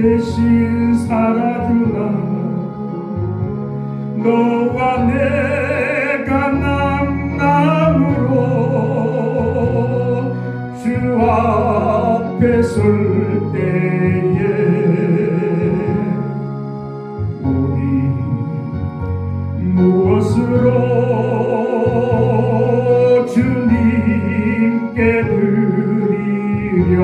대신 살아주나 너와 내가 남남으로 주 앞에 설 때에 우리 무엇으로 주님께 드리랴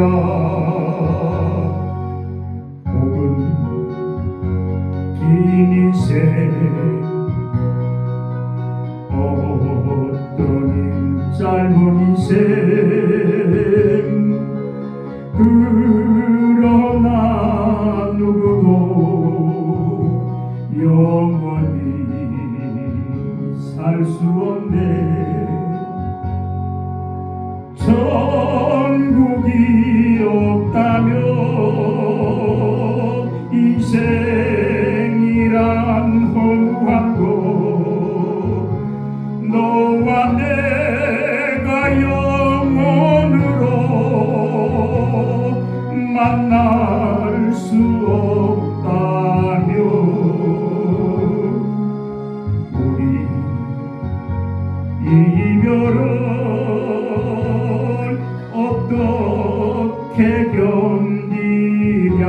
인생 어떠님 짧은 인생. 그러나 누구도 영원히 살 수 없네 만날 수 없다면 우리 이 이별은 어떻게 견디랴?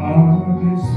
안에서